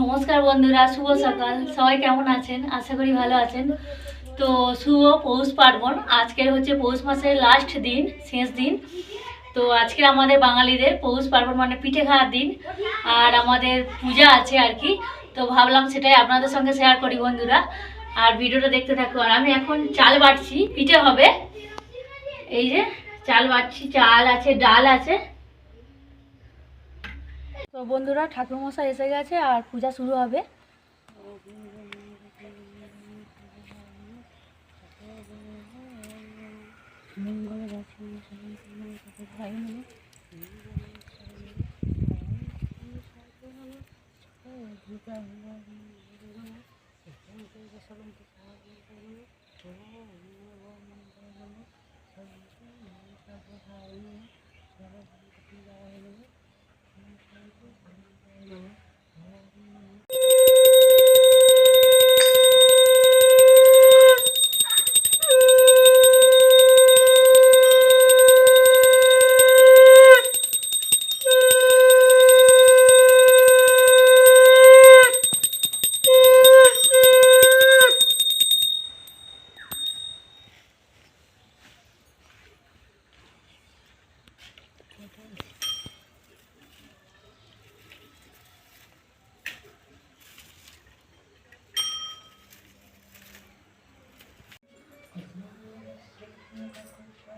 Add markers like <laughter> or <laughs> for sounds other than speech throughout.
নমস্কার বন্ধুরা, শুভ সকাল। সবাই কেমন আছেন? আশা করি ভালো আছেন। তো শুভ পৌষ পার্বণ। আজকের হচ্ছে পৌষ মাসের লাস্ট দিন, শেষ দিন। তো আজকে আমাদের বাঙালিদের পৌষ পার্বণ মানে পিঠে খাওয়ার দিন। আর আমাদের পূজা আছে আর কি। তো ভাবলাম সেটাই আপনাদের সঙ্গে শেয়ার করি বন্ধুরা। আর ভিডিওটা দেখতে থাকো। আর আমি এখন চাল বাটছি। পিঠে হবে। এই যে, চাল বাটছি। চাল আছে, ডাল আছে। তো বন্ধুরা ঠাকুরমশাই এসে গেছে আর পূজা শুরু হবে।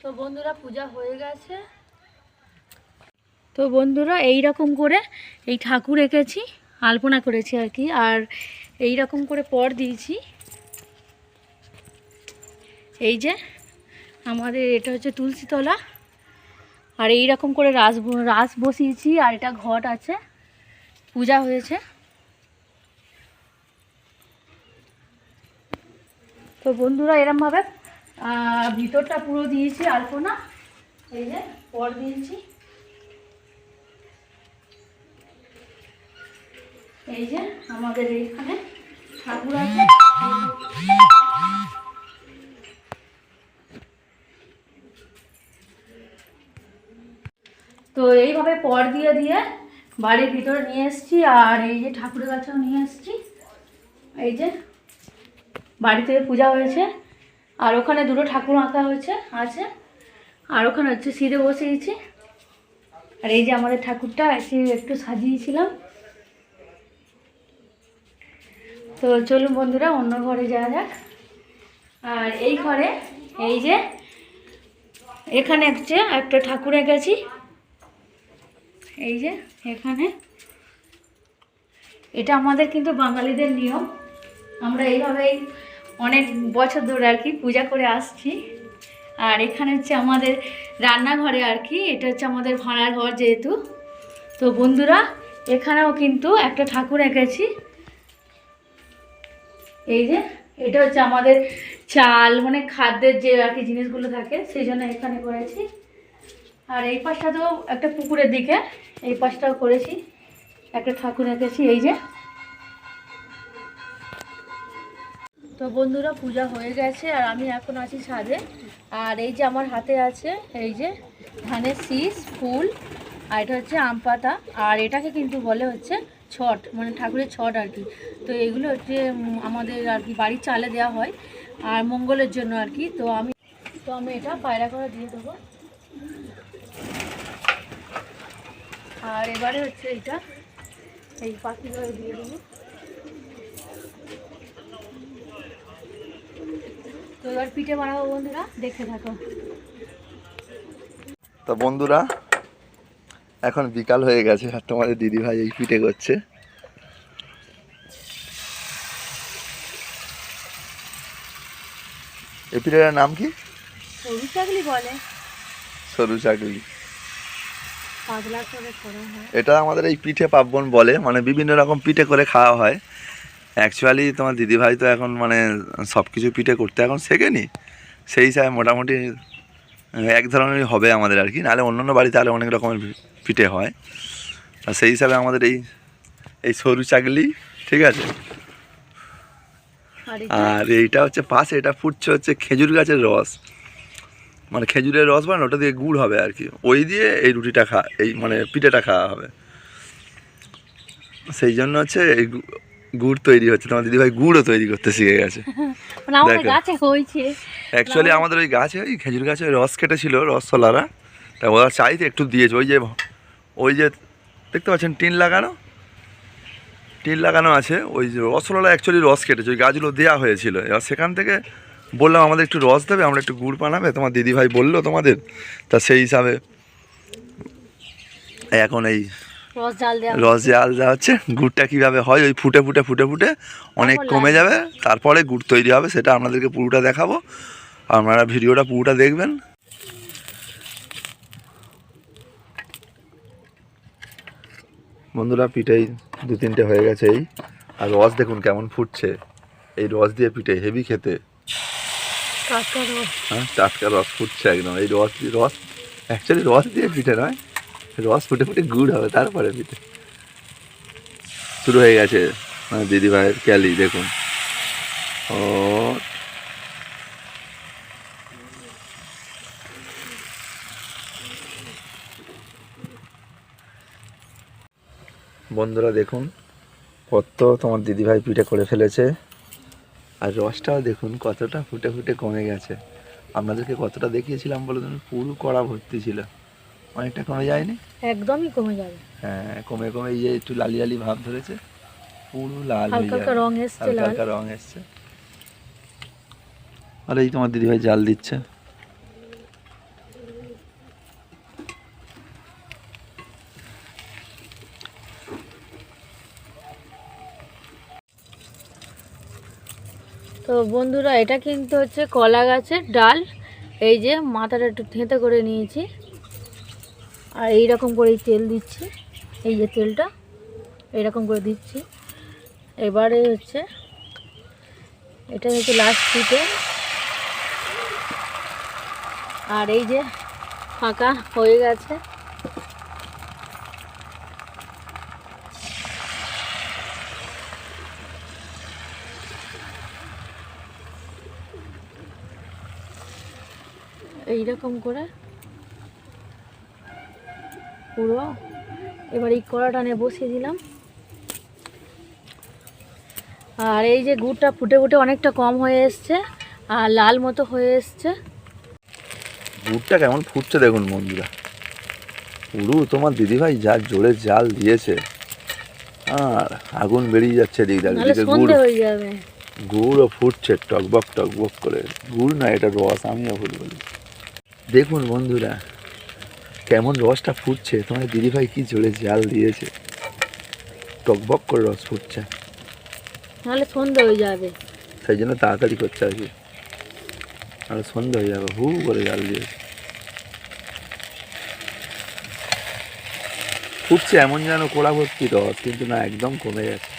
তো বন্ধুরা, পূজা হয়ে গেছে। তো বন্ধুরা এই রকম করে এই ঠাকুর এঁকেছি, আলপনা করেছি আর কি, আর এই রকম করে পর দিয়েছি। এই যে, আমাদের এটা হচ্ছে তুলসীতলা। আর এই রকম করে রাস রাস বসিয়েছি, আর এটা ঘট আছে। পূজা হয়েছে। তো বন্ধুরা, এরমভাবে ভিতরটা পুরো দিয়েছি, আলপনা। এই যে, পর দিয়েছি। এই যে, আমাদের এইখানে ঠাকুর আছে। তো এইভাবে পর দিয়ে দিয়ে বাড়ির ভিতরে নিয়ে এসেছি, আর এই যে ঠাকুরের কাছেও নিয়ে এসেছি। এই যে বাড়ি থেকে পূজা হয়েছে, আর ওখানে দুটো ঠাকুর আঁকা হয়েছে, আছে। আর ওখানে হচ্ছে সিঁড়ে বসিয়েছি। আর এই যে আমাদের ঠাকুরটা এসে একটু সাজিয়েছিলাম। তো চলুন বন্ধুরা, অন্য ঘরে যাওয়া যাক। আর এই ঘরে, এই যে এখানে হচ্ছে একটা ঠাকুর এঁকেছি। এই যে, এখানে। এটা আমাদের কিন্তু বাঙালিদের নিয়ম। আমরা এইভাবেই অনেক বছর ধরে আর কি পূজা করে আসছি। আর এখানে হচ্ছে আমাদের রান্নাঘরে আর কি, এটা হচ্ছে আমাদের ভাড়ার ঘর যেহেতু। তো বন্ধুরা, এখানেও কিন্তু একটা ঠাকুর এঁকেছি। এই যে, এটা হচ্ছে আমাদের চাল মানে খাদ্যের যে আর কি জিনিসগুলো থাকে, সেই জন্য এখানে করেছি। আর এই পাশটাতেও একটা পুকুরের দিকে, এই পাশটাও করেছি। একটা ঠাকুর এঁকেছি এই যে। তো বন্ধুরা, পূজা হয়ে গেছে আর আমি এখন আছি ছাদে। আর এই যে আমার হাতে আছে, এই যে ধানের শীষ, ফুল, আর এটা হচ্ছে আম পাতা। আর এটাকে কিন্তু বলে হচ্ছে ছট মানে ঠাকুরের ছট আর কি। তো এগুলো হচ্ছে আমাদের আর কি বাড়ির চালে দেওয়া হয়, আর মঙ্গলের জন্য আর কি। তো আমি তো আমি এটা পায়রা করে দিয়ে দেবো। আর এবারে হচ্ছে এইটা এই পাখি করে দিয়ে দেবো। তো এবার পিঠে বানাবো বন্ধুরা দেখতে থাকো। তা বন্ধুরা এখন বিকাল হয়ে গেছে আর তোমাদের দিদি ভাই এই পিঠে করছে। এই পিঠেটার নাম কি? সরু চাকলি বলে। সরু চাকলি পাতলা করে করা হয় এটা আমাদের এই পিঠে পার্বণ বলে মানে বিভিন্ন রকম পিঠে করে খাওয়া হয়। অ্যাকচুয়ালি তোমার দিদিভাই তো এখন মানে সব কিছু পিঠে করতে এখন শেখেনি। সেই হিসাবে মোটামুটি এক ধরনেরই হবে আমাদের আর কি। নাহলে অন্যান্য বাড়িতে আরও অনেক রকমের পিঠে হয়। আর সেই হিসাবে আমাদের এই এই সরু চাকলি ঠিক আছে? আর আর এইটা হচ্ছে পাশে এটা ফুটছে হচ্ছে খেজুর গাছের রস। মানে খেজুরের রস বানানো ওটা দিয়ে গুড় হবে আর কি। ওই দিয়ে এই রুটিটা খা এই মানে পিঠেটা খাওয়া হবে। সেই জন্য হচ্ছে এই গুড় তৈরি হচ্ছে। তোমার দিদিভাই গুড়ও তৈরি করতে শিখে গেছে। <laughs> মানে আমাদের অ্যাকচুয়ালি ওই গাছে ওই খেজুর গাছে রস কেটেছিল রসওয়ালারা তা ওরা চাইতে একটু দিয়েছে। ওই যে ওই যে দেখতে পাচ্ছেন টিন লাগানো? টিন লাগানো আছে। ওই যে রসওয়ালা অ্যাকচুয়ালি রস কেটেছে। ওই গাছগুলো দেওয়া হয়েছিল। এবার সেখান থেকে বললাম আমাদের একটু রস দেবে আমরা একটু গুড় বানাবে। তোমার দিদিভাই বলল তোমাদের তা সেই হিসাবে এখন এই রস জাল দেওয়া হচ্ছে। গুড়টা কীভাবে হয় ওই ফুটে ফুটে ফুটে ফুটে অনেক কমে যাবে তারপরে গুড় তৈরি হবে সেটা আপনাদেরকে পুরোটা দেখাবো। আপনারা ভিডিওটা পুরোটা দেখবেন। বন্ধুরা পিঠেই দু তিনটে হয়ে গেছে এই। আর রস দেখুন কেমন ফুটছে। এই রস দিয়ে পিঠে হেভি খেতে। হ্যাঁ টাটকা রস ফুটছে একদম। এই রস রস অ্যাকচুয়ালি রস দিয়ে পিঠে নয়, রস ফুটে ফুটে গুড় হবে তারপরে পিঠে। শুরু হয়ে গেছে। আমার দিদি ভাইয়ের ক্যালি, দেখুন। ও। বন্ধুরা দেখুন, কত তোমার দিদিভাই পিঠে করে ফেলেছে। আর রসটাও দেখুন কতটা ফুটে ফুটে কমে গেছে। আপনাদেরকে কতটা দেখিয়েছিলাম বলে তুমি পুরো কড়া ভর্তি ছিল। অনেকটা কমে যায়নি? একদমই কমে যাবে। হ্যাঁ কমে কমে এই যে একটু লালি লালি ভাব ধরেছে পুরো লাল হয়ে যাবে। রং এসছে হালকা রং এসছে। আর এই তোমার দিদিভাই জাল দিচ্ছে। তো বন্ধুরা, এটা কিন্তু হচ্ছে কলা গাছের ডাল। এই যে মাথাটা একটু থেঁতে করে নিয়েছি। আর এই রকম করেই তেল দিচ্ছি। এই যে তেলটা, এইরকম করে দিচ্ছি। এবারে হচ্ছে, এটা হচ্ছে লাস্ট পিঠে আর এই যে ফাঁকা হয়ে গেছে। এইরকম করে। পুরো। এবার এই কড়াটা নিয়ে বসিয়ে দিলাম। আর এই যে গুড়টা ফুটে ফুটে অনেকটা কম হয়ে এসছে আর লাল মতো হয়ে এসছে। গুড়টা কেমন ফুটছে দেখুন বন্ধুরা পুরো তোমার দিদিভাই যা জোরে জাল দিয়েছে। আর আগুন বেরিয়ে যাচ্ছে এদিক দিয়ে গুড় গুড়ও ফুটছে টকবক টকবক করে। গুড় না এটা রস আমিও ভুল বলি। দেখুন বন্ধুরা কেমন রসটা ফুটছে। তোমার দিদিভাই কি জোরে জাল দিয়েছে। টকবক করে রস ফুটছে। নাহলে সন্ধে হয়ে যাবে। সেই জন্য তাড়াতাড়ি করছে আর কি আর সন্ধ্যা হয়ে যাবে হু করে জাল দিয়েছে। ফুটছে এমন যেন কোড়া ভর্তি রস কিন্তু না একদম কমে যাচ্ছে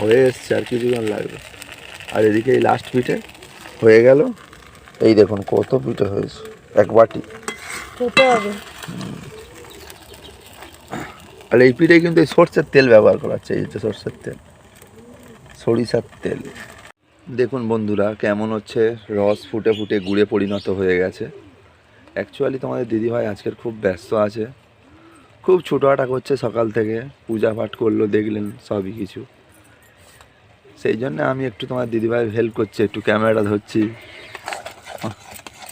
হয়ে এসছে আর কিছুক্ষণ লাগবে। আর এদিকে এই লাস্ট পিঠে হয়ে গেল। এই দেখুন কত পিঠে হয়েছে এক বাটি। আর এই পিঠে কিন্তু এই সর্ষের তেল ব্যবহার করা হচ্ছে এই হচ্ছে সর্ষের তেল সরিষার তেল। দেখুন বন্ধুরা কেমন হচ্ছে? রস ফুটে ফুটে গুড়ে পরিণত হয়ে গেছে। অ্যাকচুয়ালি তোমাদের দিদিভাই আজকের খুব ব্যস্ত আছে। খুব ছোটোহাটা করছে সকাল থেকে পূজা পাঠ করল দেখলেন সবই কিছু। সেই জন্য আমি একটু তোমার দিদিভাই হেল্প করছি একটু ক্যামেরাটা ধরছি।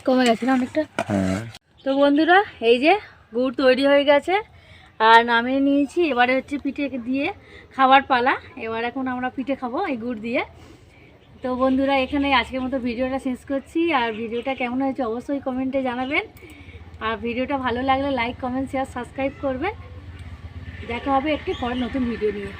কমে গেছে না অনেকটা? হ্যাঁ। তো বন্ধুরা এই যে গুড় তৈরি হয়ে গেছে আর নামিয়ে নিয়েছি। এবারে হচ্ছে পিঠে দিয়ে খাবার পালা। এবার এখন আমরা পিঠে খাব এই গুড় দিয়ে। তো বন্ধুরা এখানে আজকের মতো ভিডিওটা শেষ করছি। আর ভিডিওটা কেমন হয়েছে অবশ্যই কমেন্টে জানাবেন। আর ভিডিওটা ভালো লাগলে লাইক কমেন্ট শেয়ার সাবস্ক্রাইব করবেন। দেখা হবে একটি পরের নতুন ভিডিও নিয়ে।